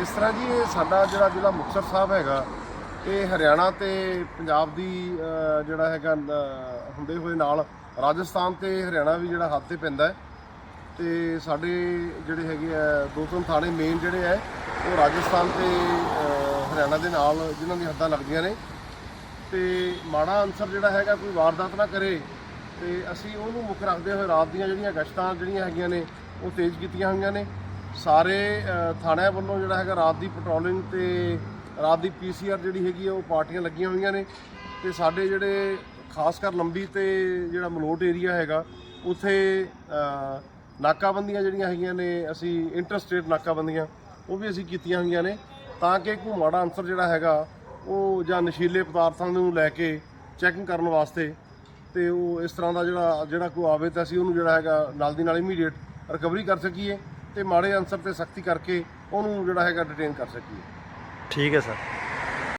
ਇਸ ਤਰ੍ਹਾਂ ਜੀ ਇਹ ਸਾਡਾ ਜਿਹੜਾ ਜ਼ਿਲ੍ਹਾ ਮੁਕਤਸਰ ਸਾਹਿਬ ਹੈਗਾ, ਇਹ ਹਰਿਆਣਾ ਤੇ ਪੰਜਾਬ ਦੀ ਜਿਹੜਾ ਹੈਗਾ ਹੁੰਦੇ ਹੋਏ ਨਾਲ, ਰਾਜਸਥਾਨ ਤੇ ਹਰਿਆਣਾ ਵੀ ਜਿਹੜਾ ਹੱਥ ਤੇ ਪੈਂਦਾ ਹੈ। ਤੇ ਸਾਡੇ ਜਿਹੜੇ ਹੈਗੇ ਆ, ਦੋ ਤਿੰਨ ਥਾਣੇ ਮੇਨ ਜਿਹੜੇ ਹੈ ਉਹ ਰਾਜਸਥਾਨ ਤੇ ਹਰਿਆਣਾ ਦੇ ਨਾਲ ਜਿਨ੍ਹਾਂ ਦੀਆਂ ਹੱਦਾਂ ਲੱਗਦੀਆਂ ਨੇ। ਤੇ ਮਾੜਾ ਅਨਸਰ ਜਿਹੜਾ ਹੈਗਾ, ਕੋਈ ਵਾਰਦਾਤ ਨਾ ਕਰੇ, ਤੇ ਅਸੀਂ ਉਹਨੂੰ ਮੁੱਖ ਰੱਖਦੇ ਹੋਏ ਰਾਤ ਦੀਆਂ ਜਿਹੜੀਆਂ ਗਸ਼ਤਾਂ ਜਿਹੜੀਆਂ ਹੈਗੀਆਂ ਨੇ, ਉਹ ਤੇਜ਼ ਕੀਤੀਆਂ ਹੋਈਆਂ ਨੇ। ਸਾਰੇ ਅ, ਥਾਣਿਆਂ ਵੱਲੋਂ ਜਿਹੜਾ ਹੈਗਾ ਰਾਤ ਦੀ ਪੈਟਰੋਲਿੰਗ ਤੇ ਰਾਤ ਦੀ ਪੀਸੀਆਰ ਜਿਹੜੀ ਹੈਗੀ ਆ ਉਹ ਪਾਰਟੀਆਂ ਲੱਗੀਆਂ ਹੋਈਆਂ ਨੇ ਤੇ ਸਾਡੇ ਜਿਹੜੇ ਖਾਸ ਕਰ ਲੰਬੀ ਤੇ ਜਿਹੜਾ ਮਲੋਟ ਏਰੀਆ ਹੈਗਾ ਉੱਥੇ ਨਾਕਾਬੰਦੀਆਂ ਜਿਹੜੀਆਂ ਹੈਗੀਆਂ ਨੇ ਅਸੀਂ ਇੰਟਰਸਟੇਟ ਨਾਕਾਬੰਦੀਆਂ ਉਹ ਵੀ ਅਸੀਂ ਕੀਤੀਆਂ ਹੋਈਆਂ ਨੇ ਤਾਂ ਕਿ ਕੋਈ ਮਾੜਾ ਅਨਸਰ ਜਿਹੜਾ ਹੈਗਾ ਉਹ ਜਾਂ ਨਸ਼ੀਲੇ ਪਦਾਰਥਾਂ ਨੂੰ ਲੈ ਕੇ ਚੈਕਿੰਗ ਕਰਨ ਵਾਸਤੇ ਤੇ ਉਹ ਇਸ ਤਰ੍ਹਾਂ ਦਾ ਜਿਹੜਾ ਜਿਹੜਾ ਕੋਈ ਆਵੇ ਤਾਂ ਅਸੀਂ ਉਹਨੂੰ ਜਿਹੜਾ ਹੈਗਾ ਨਾਲ ਦੀ ਨਾਲ ਇਮੀਡੀਏਟ ਰਿਕਵਰੀ ਕਰ ਸਕੀਏ। ਤੇ ਮਾੜੇ ਅਨਸਰ ਤੇ ਸਖਤੀ ਕਰਕੇ ਉਹਨੂੰ ਜਿਹੜਾ ਹੈਗਾ ਡਿਟੇਨ ਕਰ ਸਕੀਏ। ਠੀਕ ਹੈ ਸਰ।